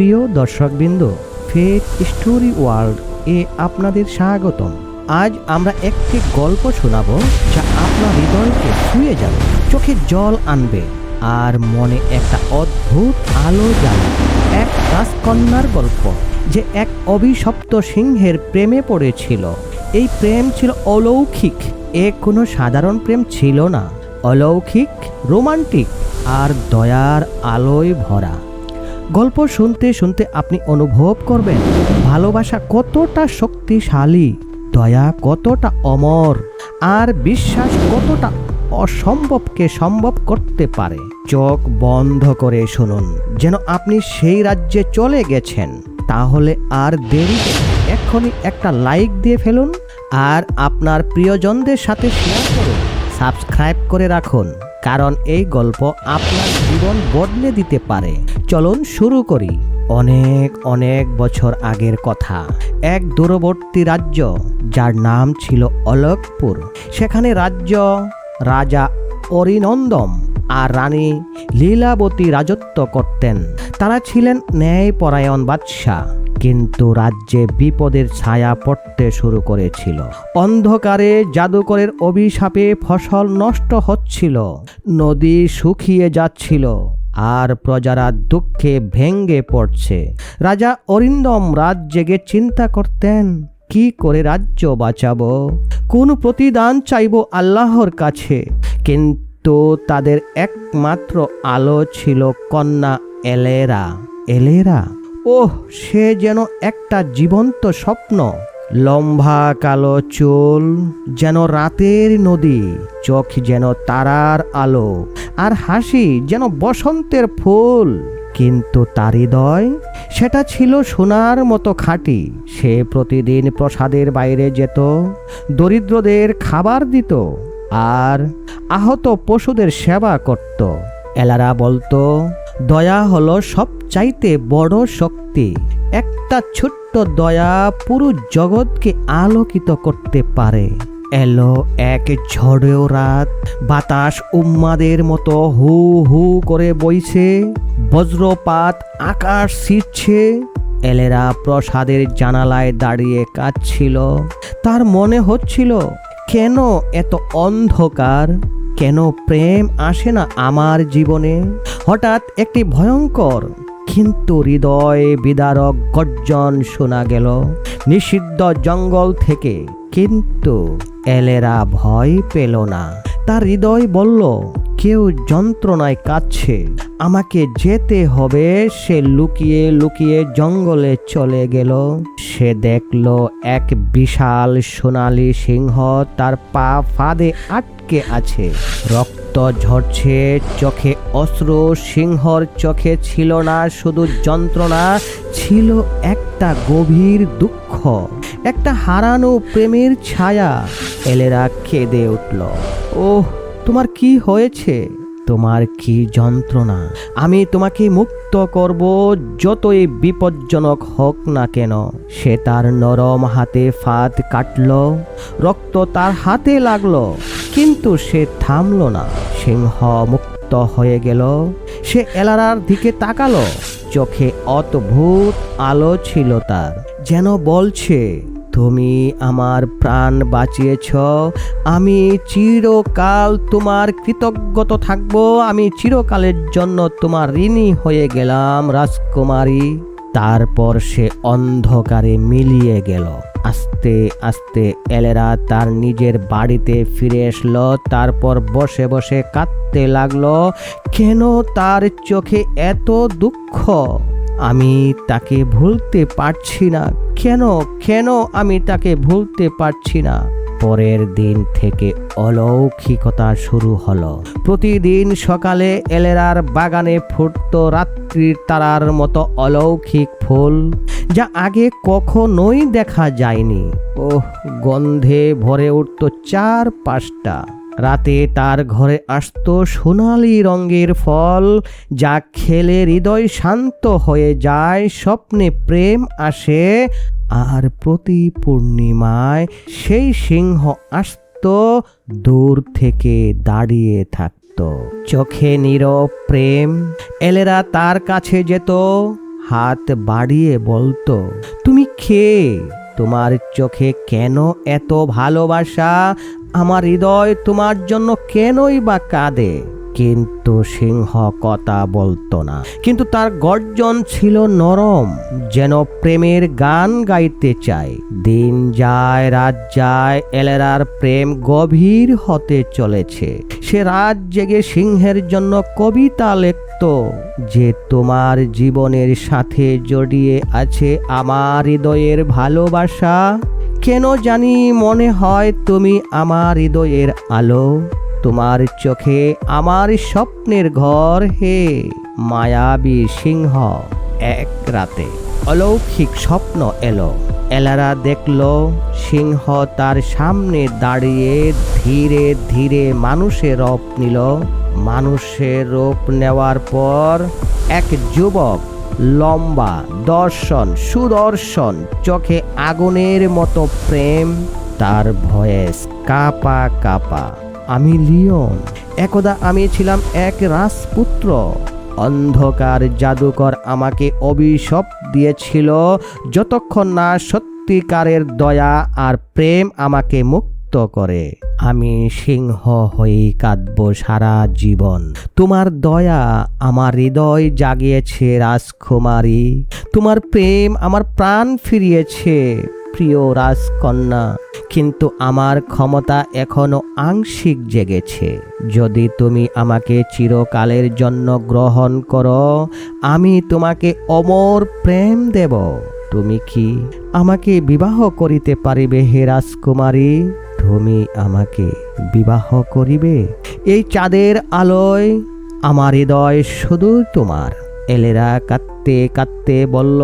প্রিয় দর্শকবৃন্দ fake story world এ আপনাদের স্বাগতম। আজ আমরা একটি গল্প শোনাব যা আপনার হৃদয়কে ছুঁয়ে যাবে চোখে জল আনবে আর মনে একটা অদ্ভুত আলো জ্বালাবে। এক রাজকন্যার গল্প যে এক অভিশপ্ত সিংহের প্রেমে পড়েছিল। এই প্রেম ছিল অলৌকিক, এ কোনো সাধারণ প্রেম ছিল না। অলৌকিক, রোমান্টিক আর দয়ার আলোয় ভরা। গল্প শুনতে শুনতে আপনি অনুভব করবেন, ভালোবাসা কতটা শক্তিশালী, দয়া কতটা অমর, আর বিশ্বাস কতটা অসম্ভবকে সম্ভব করতে পারে। চোখ বন্ধ করে শুনুন, যেন আপনি সেই রাজ্যে চলে গেছেন। তাহলে আর দেরি? এক্ষুনি একটা লাইক দিয়ে ফেলুন, আর আপনার প্রিয়জনদের সাথে শেয়ার করুন। সাবস্ক্রাইব করে রাখুন। কারণ এই গল্প আপনার জীবন বদলে দিতে পারে। চলুন শুরু করি। অনেক অনেক বছর আগের কথা। এক দূরবর্তী রাজ্য, যার নাম ছিল অলোকপুর। সেখানে রাজ্য রাজা অরিনন্দম আর রানী লীলাবতী রাজত্ব করতেন। তারা ছিলেন ন্যায়পরায়ণ বাদশাহ। কিন্তু রাজ্যে বিপদের ছায়া পড়তে শুরু করেছিল। অন্ধকারে জাদুকরের অভিশাপে ফসল নষ্ট হচ্ছিল, নদী শুকিয়ে যাচ্ছিল, আর প্রজারা দুঃখে ভেঙ্গে পড়ছে। রাজা অরিন্দম রাত জেগে চিন্তা করতেন, কি করে রাজ্য বাঁচাবো? কোন প্রতিদান চাইব আল্লাহর কাছে? কিন্তু তাদের একমাত্র আলো ছিল কন্যা এলেরা। এলেরা? ওহ, সে যেন একটা জীবন্ত স্বপ্ন। লম্বা কালো চুল, যেন রাতের নদী, চোখ যেন তারার আলো, আর হাসি যেন বসন্তের ফুল। কিন্তু তার হৃদয়, সেটা ছিল সোনার মতো খাঁটি। সে প্রতিদিন প্রসাদের বাইরে যেত, দরিদ্রদের খাবার দিত, আর আহত পশুদের সেবা করত। এলারা বলতো, দয়া হলো সবচাইতে বড় শক্তি। একটা ছোট্ট দয়া পুরো জগৎকে আলোকিত করতে পারে। এলো এক ঝড়েও রাত। বাতাস উম্মাদের মতো হু হু করে বইছে। বজ্রপাত আকাশ ছিটছে এলেরা প্রসাদের জানালায় দাঁড়িয়ে কাঁদছিল। তার মনে হচ্ছিল, কেন এত অন্ধকার? কেন প্রেম আসে না আমার জীবনে? হঠাৎ একটি ভয়ঙ্কর কিন্তু হৃদয় বিদারক গর্জন শোনা গেল। নিষিদ্ধ জঙ্গল থেকে কিন্তু এলেরা ভয় পেল না। তার হৃদয় বলল, কেউ যন্ত্রণায় কাঁদছে। আমাকে যেতে হবে। সে লুকিয়ে লুকিয়ে জঙ্গলে চলে গেল। সে দেখল এক বিশাল সোনালি সিংহ তার পা ফাঁদে আটকে আছে। রক্ত ঝরছে, চোখে অশ্রু, সিংহর চোখে ছিল না শুধু যন্ত্রণা, ছিল একটা গভীর দুঃখ, একটা হারানো প্রেমের ছায়া। এলেরা কেঁদে উঠল, ওহ, তোমার কি হয়েছে? তোমার কি যন্ত্রণা? আমি তোমাকে মুক্ত করব যতই বিপজ্জনক হোক না কেন। সে তার নরম হাতে ফাঁদ কাটল, রক্ত তার হাতে লাগল। কিন্তু সে থামলো না। সিংহ মুক্ত হয়ে গেল। সে এলারার দিকে তাকালো। চোখে অদ্ভুত আলো ছিল তার। যেন বলছে, তুমি আমার প্রাণ বাঁচিয়েছ। আমি চিরকাল তোমার কৃতজ্ঞত থাকব। আমি চিরকালের জন্য তোমার ঋণী হয়ে গেলাম, রাজকুমারী। তারপর সে অন্ধকারে মিলিয়ে গেল। আস্তে আস্তে এলেরা তার নিজের বাড়িতে ফিরে আসলো তারপর বসে বসে কাঁদতে লাগল, কেন তার চোখে এত দুঃখ? আমি তাকে ভুলতে পারছি না। কেন কেন আমি তাকে ভুলতে পারছি না? পরের দিন থেকে অলৌকিকতা শুরু হলো। প্রতিদিন সকালে এলেরার বাগানে ফুটত রাত্রির তারার মতো অলৌকিক ফুল যা আগে কখনোই দেখা যায়নি। ওহ, গন্ধে ভরে উঠত চার পাঁচটা রাতে তার ঘরে আসতো সোনালি রঙের ফল, যা খেলে হৃদয় শান্ত হয়ে যায়, স্বপ্নে প্রেম আসে, আর প্রতি পূর্ণিমায় সেই সিংহ আসতো, দূর থেকে দাঁড়িয়ে থাকত। চোখে নীরব প্রেম, এলেরা তার কাছে যেত, হাত বাড়িয়ে বলতো, তুমি কে? তোমার চোখে কেন এত ভালোবাসা? আমার হৃদয় তোমার জন্য কেনই বা কাঁদে? কিন্তু সিংহ কথা বলতো না। কিন্তু তার গর্জন ছিল নরম, যেন প্রেমের গান গাইতে চায়। দিন যায়, রাত যায়, এলেরার প্রেম গভীর হতে চলেছে। সে রাত জেগে সিংহের জন্য কবিতা লিখত, যে তোমার জীবনের সাথে জড়িয়ে আছে আমার হৃদয়ের ভালোবাসা, কেন জানি মনে হয় তুমি আমার হৃদয়ের আলো? তোমার চোখে আমার স্বপ্নের ঘর হে, মায়াবী সিংহ। এক রাতে অলৌকিক স্বপ্ন এলো। এলারা দেখল সিংহ তার সামনে দাঁড়িয়ে ধীরে ধীরে মানুষের রূপ নিল। মানুষের রূপ নেওয়ার পর এক যুবক লম্বা দর্শন, সুদর্শন, চোখে আগুনের মতো প্রেম, তার ভয়েস কাপা কাপা। আমি লিওন। একদা আমি ছিলাম এক রাজপুত্র। অন্ধকার জাদুকর আমাকে অভিশপ দিয়েছিল। যতক্ষণ না সত্যিকারের দয়া আর প্রেম আমাকে মুক্ত করে, আমি সিংহ হয়ে কাঁদব সারা জীবন। তোমার দয়া আমার হৃদয় জাগিয়েছে রাজকুমারী। তোমার প্রেম আমার প্রাণ ফিরিয়েছে। প্রিয় রাজকন্যা, কিন্তু আমার ক্ষমতা এখনও আংশিক জেগেছে। যদি তুমি আমাকে চিরকালের জন্য গ্রহণ করো, আমি তোমাকে অমর প্রেম দেব। তুমি কি আমাকে বিবাহ করিতে পারিবে হে রাজকুমারী? তুমি আমাকে বিবাহ করিবে? এই চাঁদের আলোয় আমার হৃদয় শুধু তোমার। এলেরা কাঁদতে কাঁদতে বলল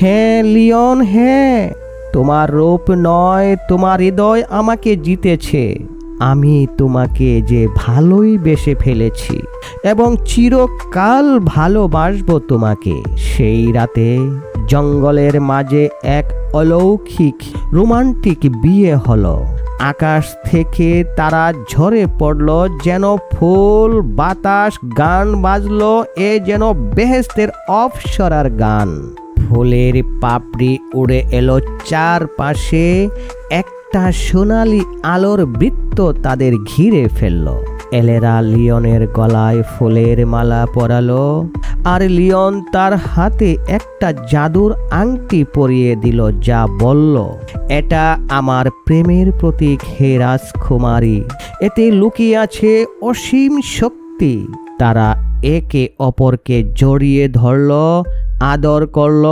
হ্যাঁ লিওন হ্যাঁ। তোমার রূপ নয়, তোমার হৃদয় আমাকে জিতেছে। আমি তোমাকে যে ভালোই বেসে ফেলেছি এবং চিরকাল ভালোবাসবো তোমাকে। সেই রাতে জঙ্গলের মাঝে এক অলৌকিক রোমান্টিক বিয়ে হলো। আকাশ থেকে তারা ঝরে পড়ল, যেন ফুল, বাতাস, গান বাজলো, এ যেন বেহেস্তের অপসরার গান। ফুলের পাপড়ি উড়ে এলো চারপাশে। একটা সোনালি আলোর বৃত্ত তাদের ঘিরে ফেলল। এলেরা লিওনের গলায় ফুলের মালা পরালো। আর লিওন তার হাতে একটা জাদুর আংটি পরিয়ে দিল, যা বলল, এটা আমার প্রেমের প্রতীক হে রাজকুমারী। এতে লুকিয়ে আছে অসীম শক্তি। তারা একে অপরকে জড়িয়ে ধরল, আদর করল।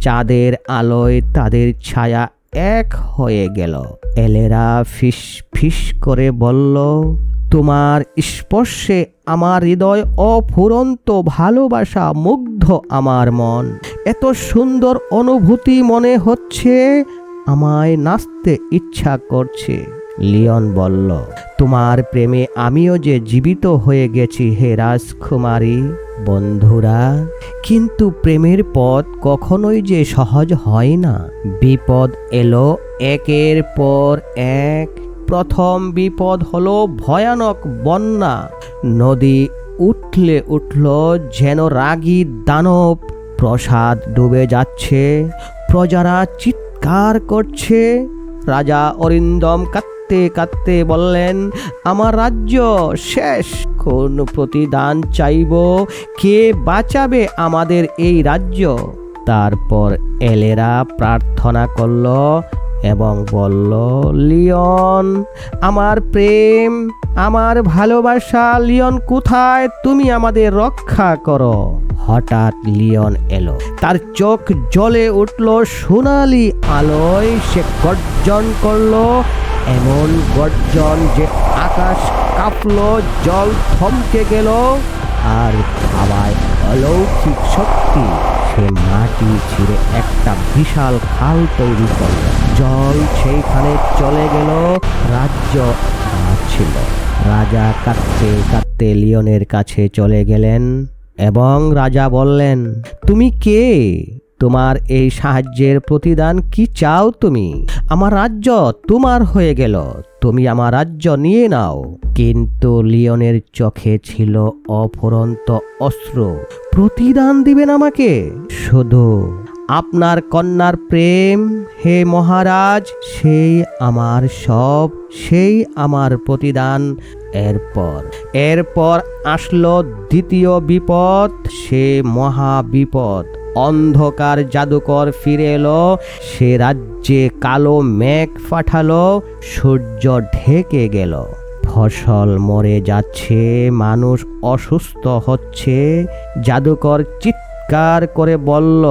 চাঁদের আলোয় তাদের ছায়া এক হয়ে গেল। এলেরা ফিস ফিস করে বলল, তোমার স্পর্শে আমার হৃদয় অফুরন্ত ভালোবাসা মুগ্ধ আমার মন। এত সুন্দর অনুভূতি মনে হচ্ছে, আমায় নাচতে ইচ্ছা করছে। লিওন বলল, তোমার প্রেমে আমিও যে জীবিত হয়ে গেছি হে রাজকুমারী বন্ধুরা, কিন্তু প্রেমের পথ কখনোই যে সহজ হয় না। বিপদ এলো একের পর এক। প্রথম বিপদ হলো ভয়ানক বন্যা। নদী উঠলে উঠল যেন রাগী দানব। প্রসাদ ডুবে যাচ্ছে, প্রজারা চিৎকার করছে। রাজা অরিন্দম কাঁদতে কাঁদতে বললেন, আমার রাজ্য শেষ। কোন প্রতিদান চাইব? কে বাঁচাবে আমাদের এই রাজ্য? তারপর এলেরা প্রার্থনা করল এবং বলল, লিওন, আমার প্রেম, আমার ভালোবাসা, লিওন, কোথায় তুমি আমাদের রক্ষা করো? হঠাৎ লিওন এলো। তার চোখ জ্বলে উঠল, সোনালি আলোয় সে গর্জন করল, এমন গর্জন যে আকাশ কাঁপলো, জল থমকে গেল, আর হাওয়ায় অলৌকিক শক্তি সে মাটি ছিঁড়ে একটা বিশাল খাল তৈরি করল। জল সেইখানে চলে গেল, রাজ্য ছিল। রাজা কাঁদতে কাঁদতে লিওনের কাছে চলে গেলেন। এবং রাজা বললেন, তুমি কে? তোমার এই সাহায্যের প্রতিদান কি চাও তুমি? আমার রাজ্য তোমার হয়ে গেল, তুমি আমার রাজ্য নিয়ে নাও। কিন্তু লিওনের চোখে ছিল অফুরন্ত অস্ত্র প্রতিদান দিবেন আমাকে? শুধু আপনার কন্যার প্রেম, হে মহারাজ, সেই আমার সব, সেই আমার প্রতিদান এরপর এরপর আসলো দ্বিতীয় বিপদ, সে মহা বিপদ। অন্ধকার জাদুকর ফিরে এলো, সে রাজ্যে কালো মেঘ পাঠালো, সূর্য ঢেকে গেল। ফসল মরে যাচ্ছে, মানুষ অসুস্থ হচ্ছে, জাদুকর চিৎকার করে বলল,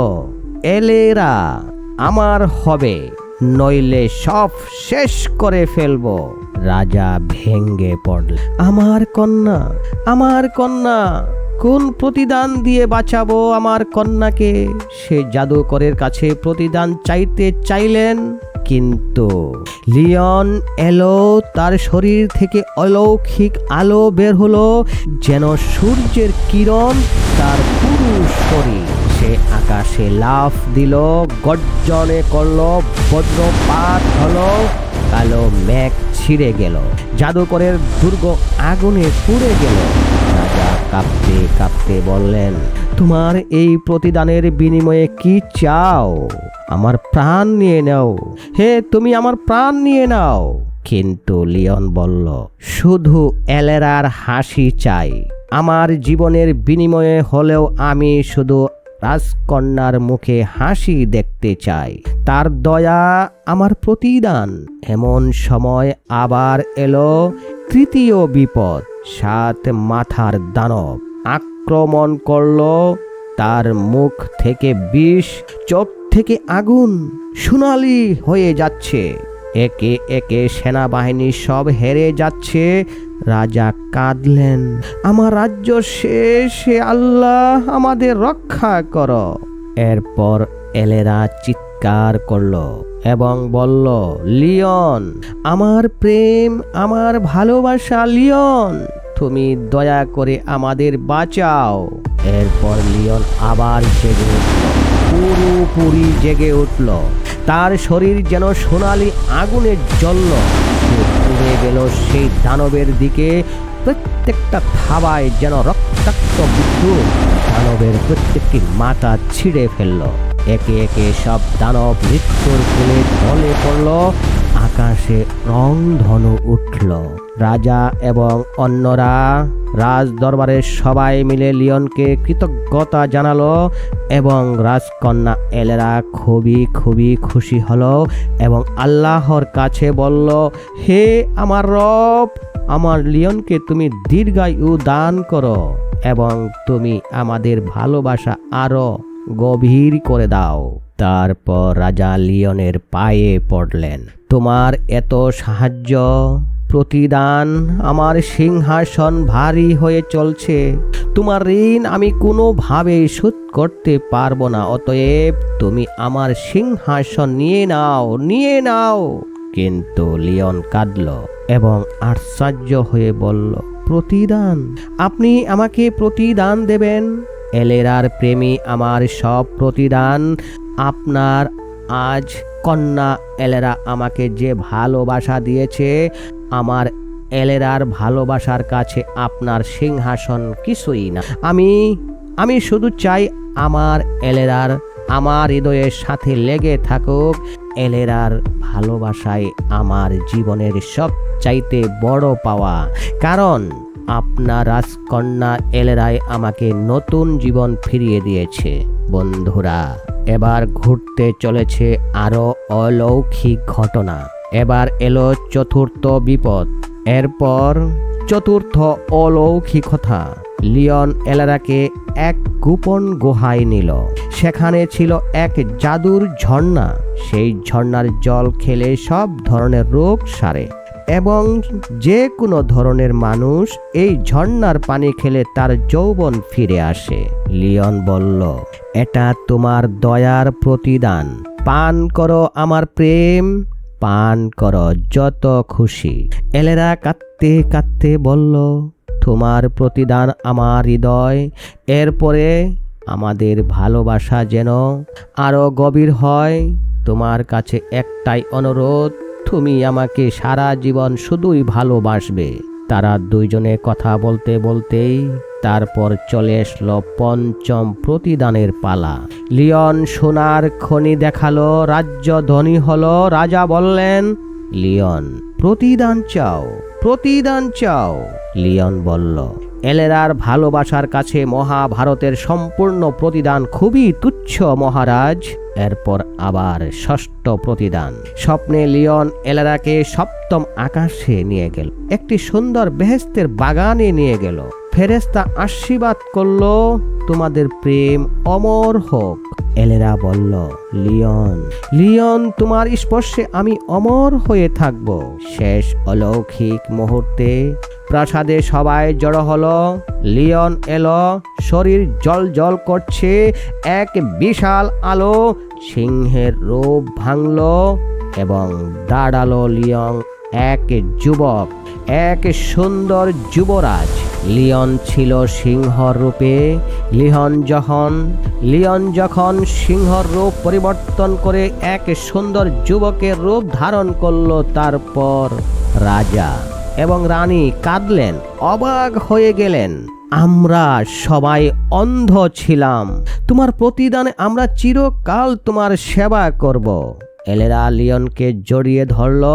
এলেরা, আমার হবে, নইলে সব শেষ করে ফেলব। রাজা ভেঙ্গে পড়ল। আমার কন্যা আমার কন্যা, কোন প্রতিদান দিয়ে বাঁচাবো আমার কন্যাকে? সে জাদুকরের কাছে প্রতিদান চাইতে চাইলেন, কিন্তু লিওন এলো, তার শরীর থেকে অলৌকিক আলো বের হলো, যেন সূর্যের কিরণ তার পুরো শরীর। সে আকাশে লাফ দিল, গর্জনে করল, বজ্রপাত হলো কালো মেঘ ছিঁড়ে গেল। জাদুকরের দুর্গ আগুনে পুড়ে গেল। রাজা কাঁপতে কাঁপতে বললেন, তোমার এই প্রতিদানের বিনিময়ে কি চাও? আমার প্রাণ নিয়ে নাও। হে, তুমি আমার প্রাণ নিয়ে নাও। কিন্তু লিওন বলল, শুধু এলেরার হাসি চাই। আমার জীবনের বিনিময়ে হলেও আমি শুধু রাজকন্যার মুখে হাসি দেখতে চাই। তার দয়া আমার প্রতিদান। এমন সময় আবার এলো তৃতীয় বিপদ, সাত মাথার দানব। আক্রমণ করল, তার মুখ থেকে বিষ, চোখ থেকে আগুন, সোনালি হয়ে যাচ্ছে। একে একে সেনাবাহিনী সব হেরে যাচ্ছে। রাজা কাঁদলেন, আমার রাজ্য শেষ আল্লাহ, আমাদের রক্ষা কর। এরপর এলেরা চিৎকার করল এবং বলল, লিওন, আমার প্রেম, আমার ভালোবাসা, লিওন, তুমি দয়া করে আমাদের বাঁচাও। এরপর লিওন আবার জেগে, পুরোপুরি জেগে উঠল। তার শরীর যেন সোনালি আগুনের জন্য। উড়ে গেল সেই দানবের দিকে। প্রত্যেকটা থাবায় যেন রক্তাক্ত বিদ্যুৎ। দানবের প্রত্যেকটি মাথা ছিঁড়ে ফেলল। একে একে সব দানব মৃত্যুর কোলে ঢলে পড়ল। আকাশে রং ধনু উঠল। রাজা এবং অন্যরা রাজ দরবারের সবাই মিলে লিওনকে কৃতজ্ঞতা জানালো এবং রাজকন্যা এলেরা খুবই খুবই খুশি হলো এবং আল্লাহর কাছে বলল, হে আমার রব, আমার লিওনকে তুমি দীর্ঘায়ু দান করো এবং তুমি আমাদের ভালোবাসা আরও গভীর করে দাও। তারপর রাজা লিওনের পায়ে পড়লেন। তোমার এত সাহায্য, প্রতিদান আমার সিংহাসন ভারী হয়ে চলছে। তোমার ঋণ আমি কোনোভাবেই শোধ করতে পারব না, অতএব তুমি আমার সিংহাসন নিয়ে নাও নিয়ে নাও। কিন্তু লিওন কাঁদল এবং আশ্চর্য হয়ে বলল, প্রতিদান? আপনি আমাকে প্রতিদান দেবেন? এলেরার প্রেমী আমার সব প্রতিদান আপনার আজ কন্যা এলেরা আমাকে যে ভালোবাসা দিয়েছে, আমার এলেরার ভালোবাসার কাছে আপনার সিংহাসন কিছুই না। আমি আমি শুধু চাই আমার এলেরার, আমার হৃদয়ের সাথে লেগে থাকুক, এলেরার ভালোবাসায় আমার জীবনের সব চাইতে বড় পাওয়া। কারণ আপনার রাজকন্যা এলেরাই আমাকে নতুন জীবন ফিরিয়ে দিয়েছে, বন্ধুরা। এবার ঘুরতে চলেছে আরও অলৌকিক ঘটনা। এবার এলো চতুর্থ বিপদ। এরপর চতুর্থ অলৌকিকতা লিওন এলারাকে এক গোপন গুহায় নিল। সেখানে ছিল এক জাদুর ঝর্ণা। সেই ঝর্ণার জল খেলে সব ধরনের রোগ সারে। এবং যে কোনো ধরনের মানুষ এই ঝর্ণার পানি খেলে তার যৌবন ফিরে আসে। লিওন বলল, এটা তোমার দয়ার প্রতিদান। পান করো আমার প্রেম, পান করো যত খুশি। এলেরা কাঁদতে কাঁদতে বলল, তোমার প্রতিদান আমার হৃদয়। এরপরে আমাদের ভালোবাসা যেন আরও গভীর হয়। তোমার কাছে একটাই অনুরোধ তুমি আমাকে সারা জীবন শুধুই ভালোবাসবে। তারা দুইজনে কথা বলতে বলতেই তারপর চলে আসলো পঞ্চম প্রতিদানের পালা। লিওন সোনার খনি দেখাল, রাজ্য ধনী হলো, রাজা বললেন, লিওন, প্রতিদান চাও প্রতিদান চাও। লিওন বলল এলেরার ভালোবাসার কাছে মহাভারতের সম্পূর্ণ প্রতিদান খুবই তুচ্ছ, মহারাজ। এরপর আবার ষষ্ঠ প্রতিদান। স্বপ্নে লিওন এলেরাকে সপ্তম আকাশে নিয়ে গেল। একটি সুন্দর বেহেস্তের বাগানে নিয়ে গেল। ফেরেস্তা আশীর্বাদ করল, তোমাদের প্রেম অমর হোক। এলেরা বলল, লিওন লিওন, তোমার স্পর্শে আমি অমর হয়ে থাকব। শেষ অলৌকিক মুহূর্তে প্রাসাদে সবাই জড়ো হলো। লিওন এলো, শরীর জল জল করছে, এক বিশাল আলো সিংহের রূপ ভাঙল এবং দাঁড়াল লিয়ং এক যুবক, এক সুন্দর যুবরাজ। লিওন ছিল সিংহর রূপে লিহন যখন লিওন যখন সিংহর রূপ পরিবর্তন করে এক সুন্দর যুবকের রূপ ধারণ করল, তারপর রাজা এবং রানী কাঁদলেন, অবাক হয়ে গেলেন। আমরা সবাই অন্ধ ছিলাম। তোমার প্রতিদানে আমরা চিরকাল তোমার সেবা করব। এলেরা লিওনকে জড়িয়ে ধরল,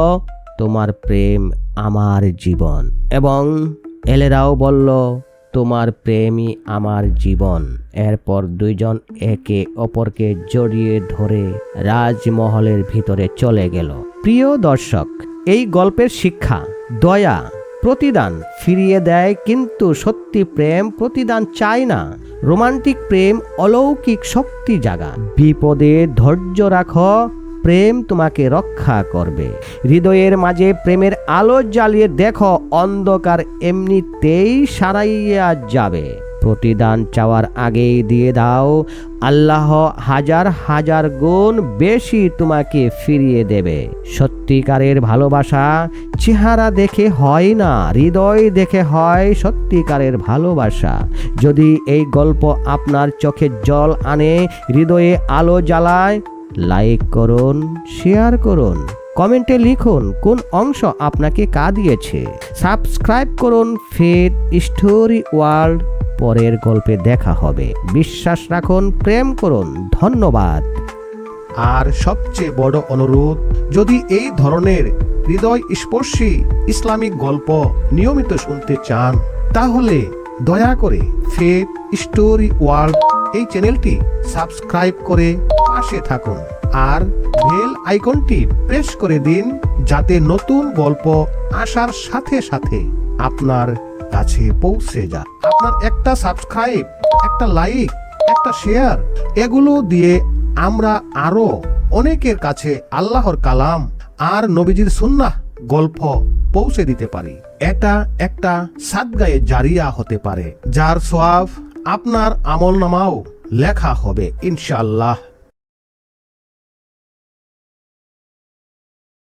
তোমার প্রেম আমার জীবন। এবং এলেরাও বলল, তোমার প্রেমই আমার জীবন। এরপর দুইজন একে অপরকে জড়িয়ে ধরে রাজমহলের ভিতরে চলে গেল। প্রিয় দর্শক, এই গল্পের শিক্ষা, দয়া, প্রতিদান ফিরিয়ে দেয়, কিন্তু সত্যি প্রেম প্রতিদান চায় না। রোমান্টিক প্রেম অলৌকিক শক্তি জাগা বিপদে ধৈর্য রাখো প্রেম তোমাকে রক্ষা করবে। হৃদয়ের মাঝে প্রেমের আলো জ্বালিয়ে দেখো, অন্ধকার এমনিতেই সারাইয়া যাবে। প্রতিদান চাওয়ার আগেই দিয়ে দাও, আল্লাহ হাজার হাজার গুণ বেশি তোমাকে ফিরিয়ে দেবে। সত্যিকারের ভালোবাসা চেহারা দেখে হয় না, হৃদয় দেখে হয় সত্যিকারের ভালোবাসা। যদি এই গল্প আপনার চোখে জল আনে, হৃদয়ে আলো জ্বালায় লাইক করুন শেয়ার করুন কমেন্টে লিখুন কোন অংশ আপনাকে কাঁদিয়েছে সাবস্ক্রাইব করুন ফেদ স্টোরি ওয়ার্ল্ড পরের গল্পে দেখা হবে। বিশ্বাস রাখুন, প্রেম করুন, ধন্যবাদ। আর সবচেয়ে বড় অনুরোধ, যদি এই ধরনের হৃদয় স্পর্শী ইসলামিক গল্প নিয়মিত শুনতে চান, তাহলে দয়া করে ফেদ স্টোরি ওয়ার্ল্ড এই চ্যানেলটি সাবস্ক্রাইব করে পাশে থাকুন আর বেল আইকনটি প্রেস করে দিন যাতে নতুন গল্প আসার সাথে সাথে আপনার কাছে পৌঁছে যায়। আপনার একটা সাবস্ক্রাইব, একটা লাইক, একটা শেয়ার, এগুলো দিয়ে আমরা আরও অনেকের কাছে আল্লাহর কালাম আর নবীজির সুন্নাহ গল্প পৌঁছে দিতে পারি। এটা একটা সাদগায়ে জারিয়া হতে পারে যার সোয়াব আপনার আমল নামাও লেখা হবে ইনশাআল্লাহ।